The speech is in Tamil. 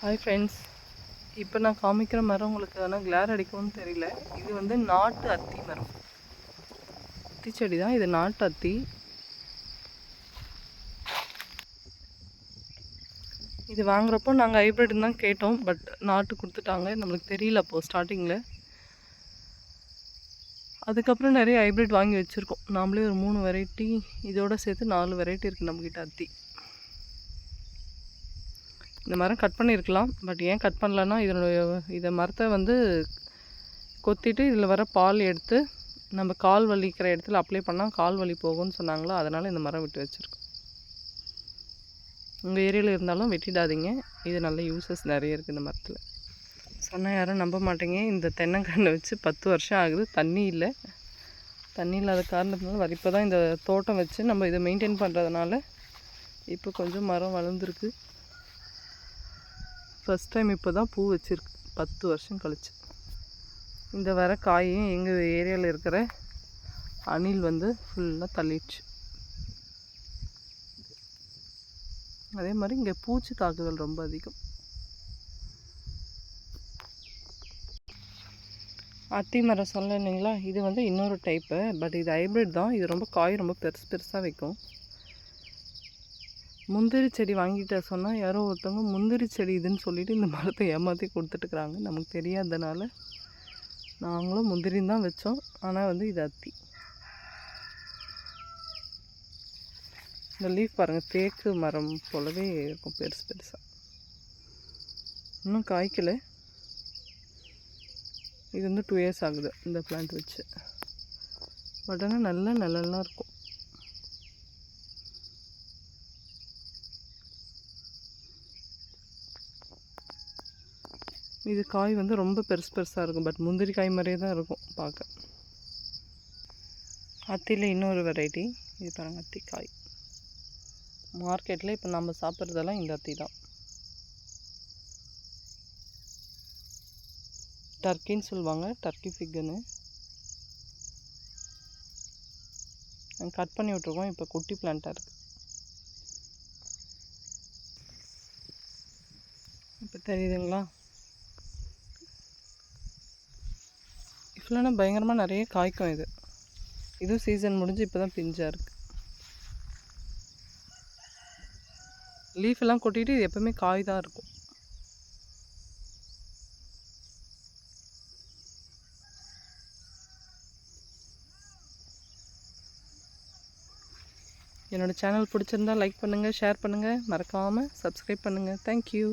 ஹாய் ஃப்ரெண்ட்ஸ் இப்போ நான் காமிக்கிற மரம் உங்களுக்கு ஆனால் கிளார் அடிக்கும்னு தெரியல. இது வந்து நாட்டு அத்தி மரம். அத்தி செடி தான். இது நாட்டு அத்தி. இது வாங்குறப்போ நாங்கள் ஹைப்ரிட்னு தான் கேட்டோம் பட் நாட்டு கொடுத்துட்டாங்க நம்மளுக்கு தெரியல அப்போது ஸ்டார்டிங்கில் அதுக்கப்புறம் நிறைய ஹைப்ரிட் வாங்கி வச்சுருக்கோம். நாமளே ஒரு மூணு வெரைட்டி இதோட சேர்த்து நாலு வெரைட்டி இருக்குது நம்மக்கிட்ட அத்தி. இந்த மரம் கட் பண்ணியிருக்கலாம் பட் ஏன் கட் பண்ணலன்னா இதனுடைய இதை மரத்தை வந்து கொத்திட்டு இதில் வர பால் எடுத்து நம்ம கால் வலிக்கிற இடத்துல அப்ளை பண்ணால் கால் வலி போகும்னு சொன்னாங்களோ? அதனால் இந்த மரம் விட்டு வச்சுருக்கோம். உங்கள் ஏரியாவில் இருந்தாலும் வெட்டிடாதீங்க. இது நல்ல யூசஸ் நிறைய இருக்குது இந்த மரத்தில். சொன்னால் யாரும் நம்ப மாட்டேங்க. இந்த தென்னங்கன்று வச்சு பத்து வருஷம் ஆகுது. தண்ணி இல்லை. தண்ணி இல்லாத காரணத்தினால வர இப்போ தான் இந்த தோட்டம் வச்சு நம்ம இதை மெயின்டைன் பண்ணுறதுனால இப்போ கொஞ்சம் மரம் வளர்ந்துருக்கு. ஃபஸ்ட் டைம் இப்போ தான் பூ வச்சுருக்கு பத்து வருஷம் கழிச்சு. இந்த வர காயும் எங்கள் ஏரியாவில் இருக்கிற அணில் வந்து ஃபுல்லாக தள்ளிடுச்சு. அதே மாதிரி இங்கே பூச்சி தாக்குதல் ரொம்ப அதிகம். அத்தி மரம் சொல்லலைங்களா இது வந்து இன்னொரு டைப்பு பட் இது ஹைப்ரிட் தான். இது ரொம்ப காய் ரொம்ப பெருசு பெருசாக வைக்கும். முந்திரி செடி வாங்கிட்ட சொன்னால் யாரோ ஒருத்தவங்க முந்திரி செடி இதுன்னு சொல்லிவிட்டு இந்த மரத்தை ஏமாற்றி கொடுத்துட்டுக்குறாங்க நமக்கு தெரியாதனால நாங்களும் முந்திரின்னு தான் வச்சோம். ஆனால் வந்து இது அத்தி. இந்த லீஃப் பாருங்கள் தேக்கு மரம் போலவே இருக்கும் பெருசு பெருசாக இன்னும் காய்க்கலை. இது வந்து டூ இயர்ஸ் ஆகுது இந்த பிளான்ட் வச்சு. பட் ஆனால் நல்ல நிழல்லாம் இருக்கும். இது காய் வந்து ரொம்ப பெருசு பெருசாக இருக்கும். பட் முந்திரி காய் மாதிரியே தான் இருக்கும் பார்க்க. அத்தியில் இன்னொரு வெரைட்டி இது பாருங்கள் அத்தி காய் மார்க்கெட்டில் இப்போ நம்ம சாப்பிட்றதெல்லாம் இந்த அத்தி தான். டர்க்கின்னு சொல்லுவாங்க டர்க்கி ஃபிக்குன்னு கட் பண்ணி விட்ருக்கோம் இப்போ குட்டி பிளான்ட்டாக இருக்குது இப்போ தெரியுதுங்களா? ஃபுல்லான பயங்கரமாக நிறைய காய்க்கும் இது. இதுவும் சீசன் முடிஞ்சு இப்போ தான் பிஞ்சாக இருக்குது லீஃப் எல்லாம் கொட்டிட்டு இது எப்போவுமே காய் தான் இருக்கும். என்னோடய சேனல் பிடிச்சிருந்தா லைக் பண்ணுங்கள் ஷேர் பண்ணுங்கள் மறக்காமல் சப்ஸ்கிரைப் பண்ணுங்கள் தேங்க்யூ